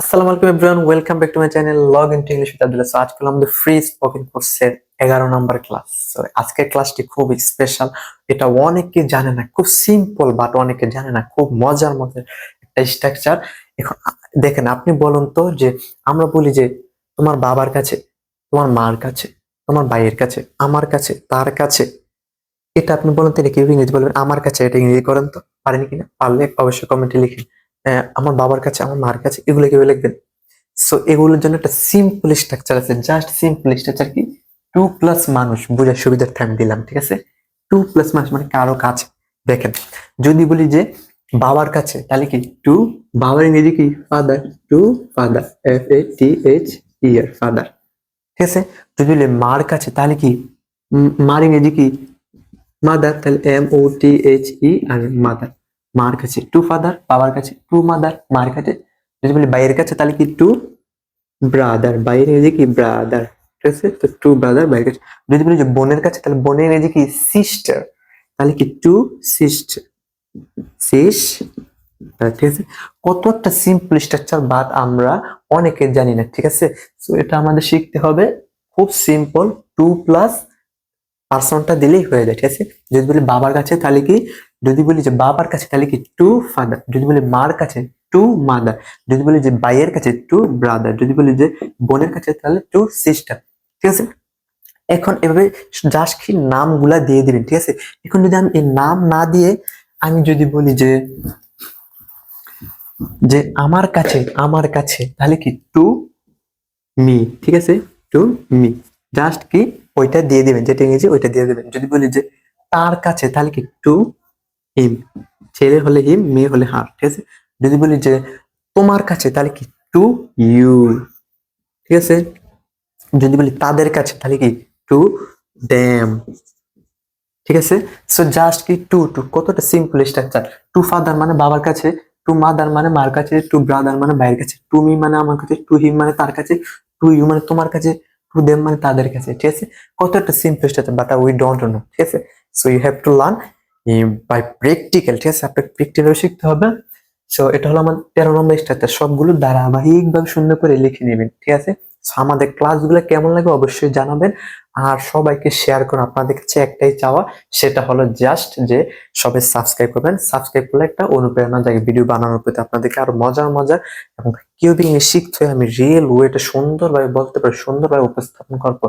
আসসালামু আলাইকুম everyone, welcome back to my channel log in to English with Abdullah so আজকে আমাদের free spoken কোর্সের এগারো নম্বর ক্লাস সো আজকের ক্লাসটি খুব স্পেশাল এটা অনেকে জানে না, খুব সিম্পল বাট অনেকে জানে না, খুব মজার মধ্যে একটা স্ট্রাকচার এখন দেখেন, আপনি বলুন তো যে, আমরা বলি যে, তোমার বাবার কাছে, তোমার মার কাছে, তোমার ভাইয়ের কাছে, আমার কাছে, তার কাছে, এটা আপনি বলুন তো এটা কীভাবে ইংরেজি বলবেন আমার কাছে এটা ইংরেজি করেন তো, পারেন কিনা? পারলে অবশ্যই কমেন্টে লিখেন আমার বাবার কাছে, আমার মার কাছে, এগুলো কীভাবে লিখবেন? সো এগুলোর জন্য একটা সিম্পল স্ট্রাকচার আছে। জাস্ট সিম্পল স্ট্রাকচার কি? টু প্লাস মানুষ বোঝার সুবিধার্থে আমি দিলাম, ঠিক আছে? টু প্লাস মানুষ মানে কারও কাছে। দেখেন, যদি বলি যে বাবার কাছে, তাহলে কি? টু বাবার ইংরেজি কি? Father to father F A T H R father ঠিক আছে? যদি বলি মার কাছে, তাহলে কি? মার ইংরেজি কি? মাদার তাহলে M O T H E R mother মার কাছে টু ফাদার বাবার কাছে টু মাদার মার কাছে। যদি বলি বাইরের কাছে, তাহলে কি টু ব্রাদার বাইরের ইংরেজি কি ব্রাদার ঠিক আছে? তো টু ব্রাদার বাইরের কাছে। যদি বলি যে বোনের কাছে, তাহলে বোনের ইংরেজি কি সিস্টার তাহলে কি টু সিস্টার শেষ ঠিক আছে? কত একটা সিম্পল স্ট্রাকচার বাদ আমরা অনেকে জানি না, ঠিক আছে? তো এটা আমাদের শিখতে হবে। খুব সিম্পল টু প্লাস পার্সনটা দিলেই হয়ে যায়, ঠিক আছে? যদি বলি বাবার কাছে, তাহলে কি? যদি বলি যে বাবার কাছে, তাহলে কি? টু ফাদার যদি বলি মার কাছে টু মাদার যদি বলি যে ভাইয়ের কাছে টু ব্রাদার যদি বলি যে বোনের কাছে, তাহলে টু সিস্টার ঠিক আছে? এখন এভাবে জাস্ট কি নামগুলা দিয়ে দিবেন ঠিক আছে? এখন যদি আমি এই নাম না দিয়ে আমি যদি বলি যে যে আমার কাছে আমার কাছে, তাহলে কি? টু মি ঠিক আছে? টু মি জাস্ট কি? ওইটা দিয়ে দিবেন, যেটা ইংরেজি ওইটা দিয়ে দিবেন। যদি বলি যে তার কাছে, তাহলে কি টু হিম? ছেলে হলে হিম, মেয়ে হলে হার ঠিক আছে? যদি বলি যে তোমার কাছে, তাহলে কি টু ইউ? ঠিক আছে? যদি বলি তাদের কাছে, তাহলে কি টু ড্যাম? ঠিক আছে? সো জাস্ট কি টু টু, কতটা সিম্পল স্ট্রাকচার টু ফাদার মানে বাবার কাছে, টু মাদার মানে মার কাছে, টু ব্রাদার মানে ভাইয়ের কাছে, টু মি মানে আমার কাছে, টু হিম মানে তার কাছে, টু ইউ মানে তোমার কাছে। দেম মানে তাদের কাছে, ঠিক আছে? কত একটা simple step but we don't know ঠিক আছে? So you have to learn by practical ঠিক আছে? আপনাকে প্র্যাকটিক্যাল শিখতে হবে। সো এটা হলো আমার তেরো নম্বর স্টেপটা সবগুলো ধারাবাহিকভাবে সুন্দর করে লিখে নেবেন, ঠিক আছে? আমাদের ক্লাসগুলো কেমন লাগে অবশ্যই জানাবেন। আর সবাইকে শেয়ার করুন। আপনাদের কাছে একটাই চাওয়া, সেটা হলো জাস্ট যে সবাই সাবস্ক্রাইব করবেন। সাবস্ক্রাইব করলে একটা অনুপ্রেরণা জায়গায় ভিডিও বানানোর প্রতি আপনাদেরকে আরও মজার মজার এবং কেউ ইংলিশ শিখতে আমি রিয়েল ওয়েটা সুন্দরভাবে বলতে পারি, সুন্দরভাবে উপস্থাপন করব।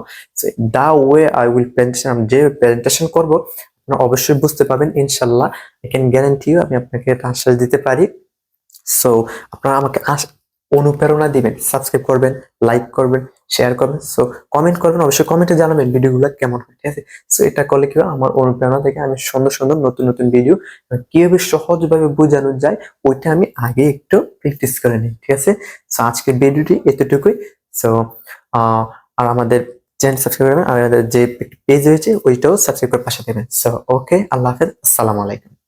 The way I will presentation আমি যে প্রেজেন্টেশন করব, আপনারা অবশ্যই বুঝতে পারবেন। ইনশাল্লাহ আই ক্যান গ্যারান্টি ইউ আমি আপনাকে এটা আশ্বাস দিতে পারি। সো আপনারা আমাকে অনুপ্রেরণা দিবেন সাবস্ক্রাইব করবেন লাইক করবেন শেয়ার করবেন। সো কমেন্ট করবেন, অবশ্যই কমেন্টে জানাবেন ভিডিওগুলো কেমন হয়, ঠিক আছে? সো এটা করলে কি আমার অনুপ্রেরণা থেকে আমি সুন্দর সুন্দর, নতুন নতুন ভিডিও কীভাবে সহজভাবে বোঝানো যায়, ওইটা আমি আগে একটু প্র্যাকটিস করে নিই, ঠিক আছে? সো আজকের ভিডিওটি এতটুকুই। সো আর আমাদের চ্যানেল সাবস্ক্রাইব করবেন আর আমাদের যে পেজ রয়েছে, ওইটাও সাবস্ক্রাইব করে পাশে দেবেন। সো ওকে আল্লাহ হাফেজ, আসসালামু আলাইকুম।